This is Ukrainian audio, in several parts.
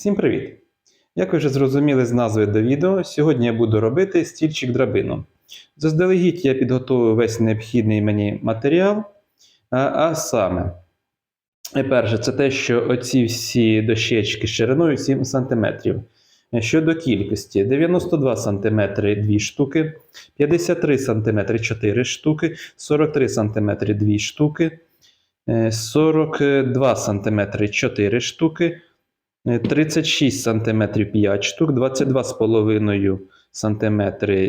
Всім привіт! Як ви вже зрозуміли з назви до відео, сьогодні я буду робити стільчик драбину. Заздалегідь я підготував весь необхідний мені матеріал, а, а саме, е, перше, це те, що оці всі дощечки шириною 7 см. Щодо кількості, 92 см 2 штуки, 53 см 4 штуки, 43 см 2 штуки, е, 42 см 4 штуки, Е, 36 см 5 штук, 22,5 см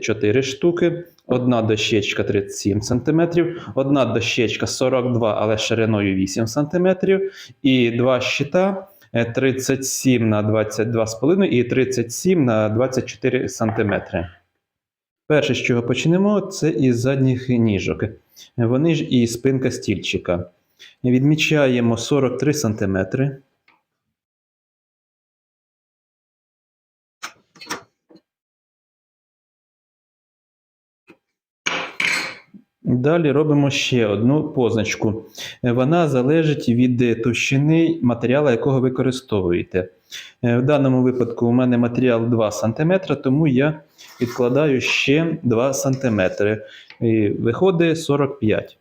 4 штуки, одна дощечка 37 см, одна дощечка 42, але шириною 8 см, і два щита е, 37 на 22,5 і 37 на 24 см. Перше, з чого почнемо, це із задніх ніжок. Вони ж і спинка стільчика. Відмічаємо 43 см. Далі робимо ще одну позначку. Е, Вона залежить від е, товщини матеріалу, якого використовуєте. Е, В даному випадку у мене матеріал 2 см, тому я відкладаю ще 2 см. Виходить 45.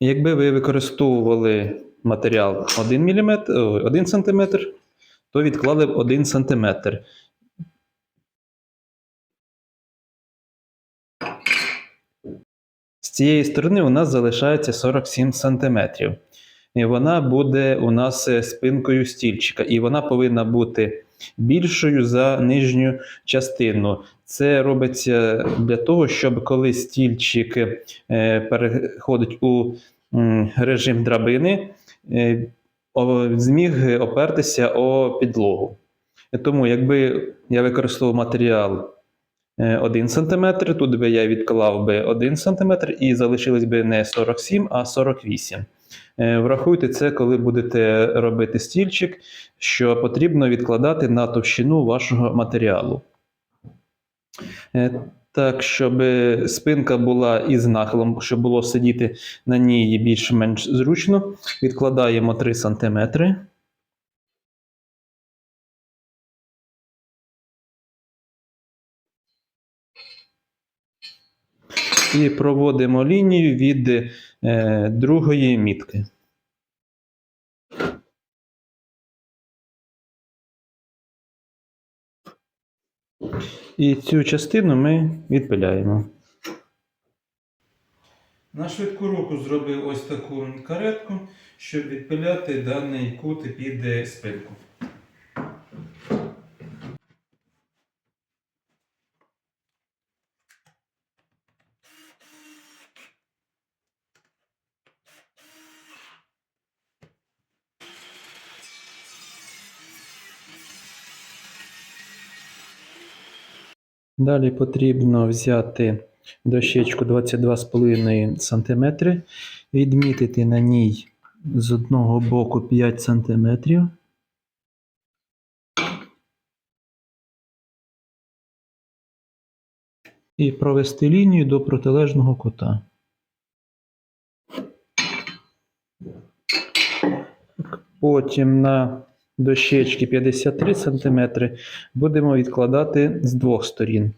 Якби ви використовували матеріал 1 мм, 1 см, то відклали б 1 см. З цієї сторони у нас залишається 47 см. І вона буде у нас е, спинкою стільчика, і вона повинна бути більшою за нижню частину. Це робиться для того, щоб коли стільчик е, переходить у режим драбини, е, зміг опертися о підлогу. Тому, якби я використовував матеріал 1 см, тут би я відклав би 1 см і залишилось би не 47, а 48. Е, Врахуйте це, коли будете робити стільчик, що потрібно відкладати на товщину вашого матеріалу. Е, Так, щоб е, спинка була із нахилом, щоб було сидіти на ній більш-менш зручно, відкладаємо 3 см. І проводимо лінію від е, другої мітки. І цю частину ми відпиляємо. На швидку руку зробив ось таку каретку, щоб відпиляти даний кут під е, спинку. Далі потрібно взяти дощечку 22,5 см, відмітити на ній з одного боку 5 см. І провести лінію до протилежного кута. Потім на дощечки 53 см будемо відкладати з двох сторін.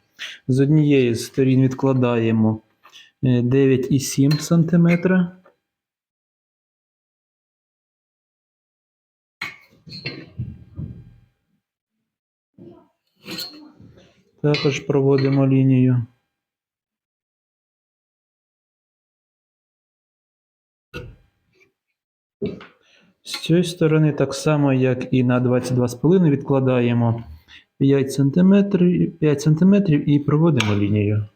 З однієї з сторін відкладаємо е, 9,7 см. Також проводимо лінію. З цієї сторони, так само, як і на 22,5 відкладаємо 5 см, 5 см і проводимо лінію.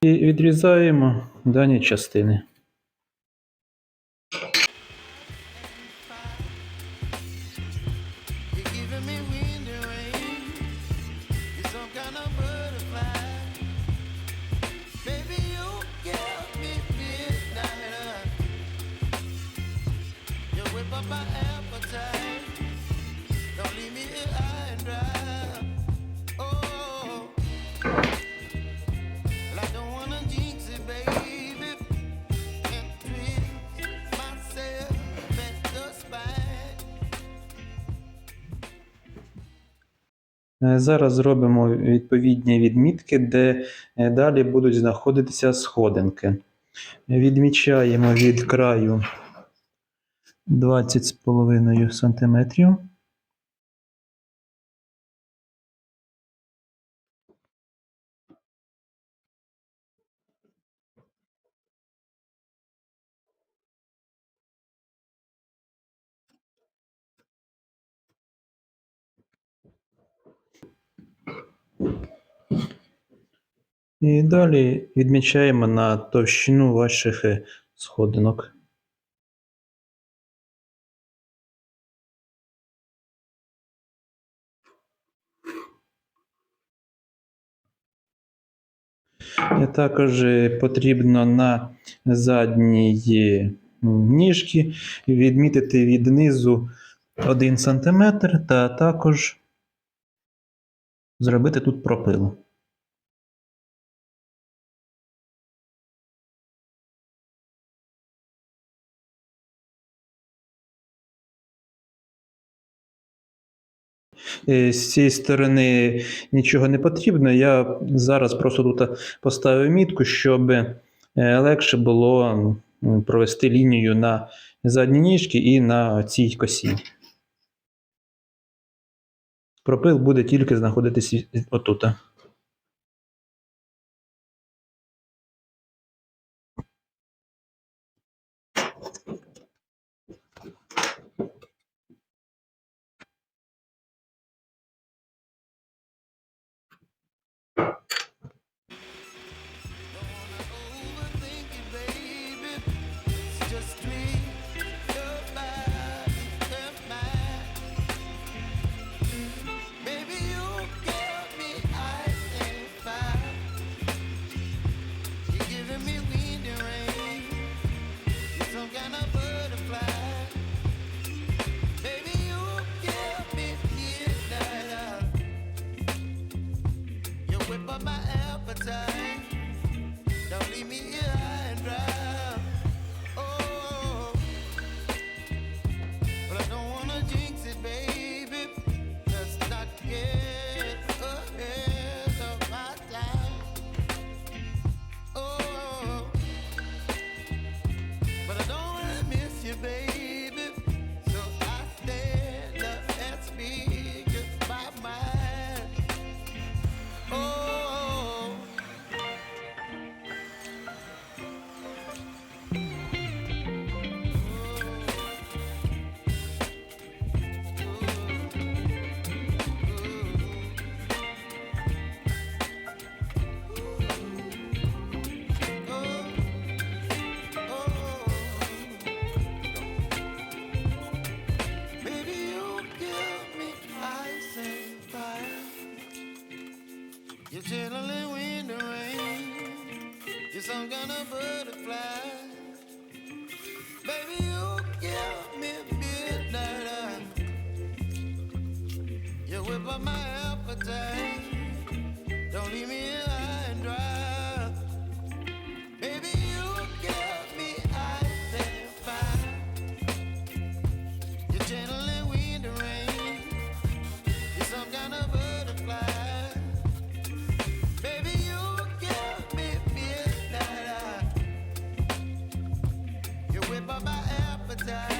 І відрізаємо дані частини. Some kind of up my appetite. Don't leave me here high and dry. Oh, well, I don't wanna jinx it, baby. And treat myself at the Зараз зробимо відповідні відмітки, де далі будуть знаходитися сходинки. Відмічаємо від краю 20,5 см. І далі відмічаємо на товщину ваших е, сходинок. Е, також е, потрібно на задній ніжки відмітити від низу 1 см, та також зробити тут пропил. Е, з цієї сторони нічого не потрібно. Я зараз просто тут поставив мітку, щоб е, легше було провести лінію на задні ніжки і на цій косі. Пропил буде тільки знаходитись отут. my appetite.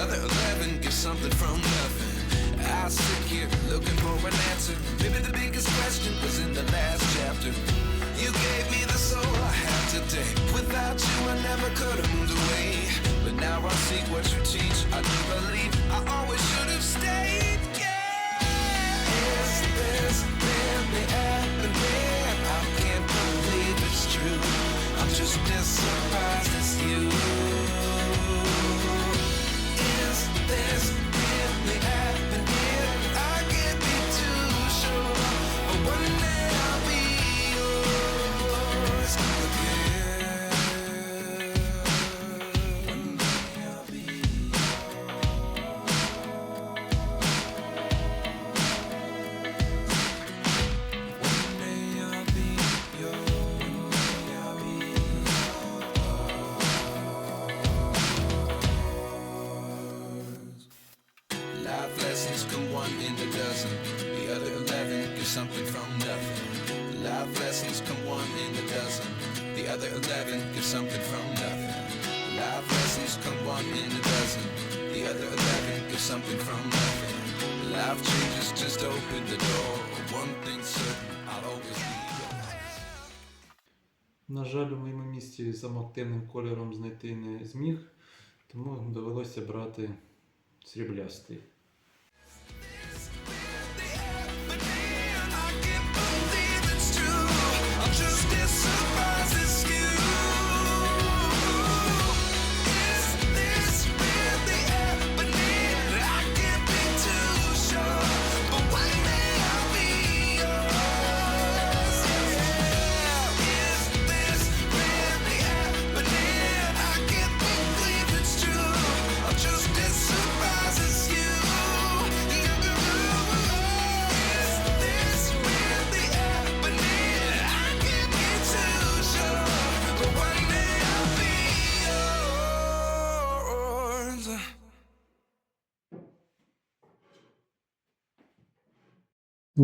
Other eleven give something from nothing. I sit here looking for an answer. Maybe the biggest question was in the last chapter. You gave me the soul I have today. Without you, I never could have moved away. But now I see what you teach. I do believe I always should have stayed. На жаль, у моєму місці самоактивним кольором знайти не зміг, тому довелося брати сріблястий.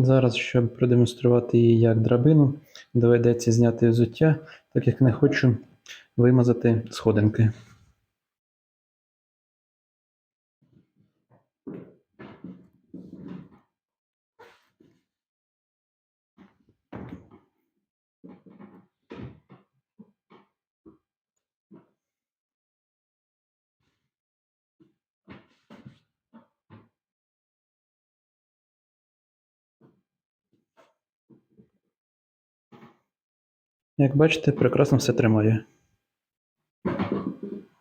Зараз, щоб продемонструвати її як драбину, доведеться зняти взуття, так як не хочу вимазати сходинки. Як бачите, прекрасно все тримає.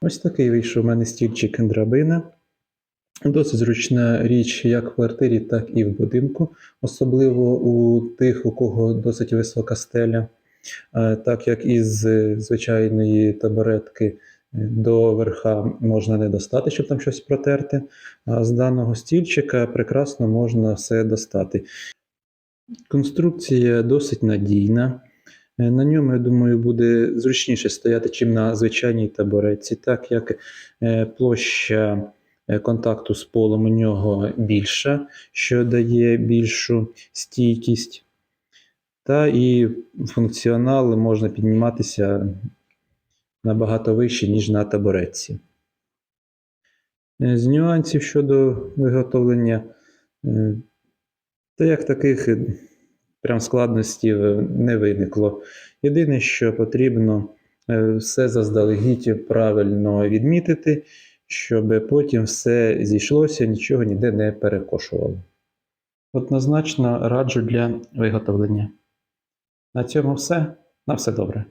Ось такий вийшов у мене стільчик драбина. Досить зручна річ як в квартирі, так і в будинку, особливо у тих, у кого досить висока стеля, Е, так як із звичайної табуретки е, до верха можна не достати, щоб там щось протерти. А з даного стільчика прекрасно можна все достати. Конструкція досить надійна. Е, На ньому, я думаю, буде зручніше стояти, чим на звичайній табуретці, так як е, площа е, контакту з полом у нього більша, що дає більшу стійкість. Та і функціонал можна підніматися набагато вище, ніж на табуретці. Е, З нюансів щодо виготовлення, та як таких прям складностей е, не виникло. Єдине, що потрібно е, все заздалегідь правильно відмітити, щоб потім все зійшлося, нічого ніде не перекошувало. Однозначно раджу для виготовлення. На цьому все. На все добре.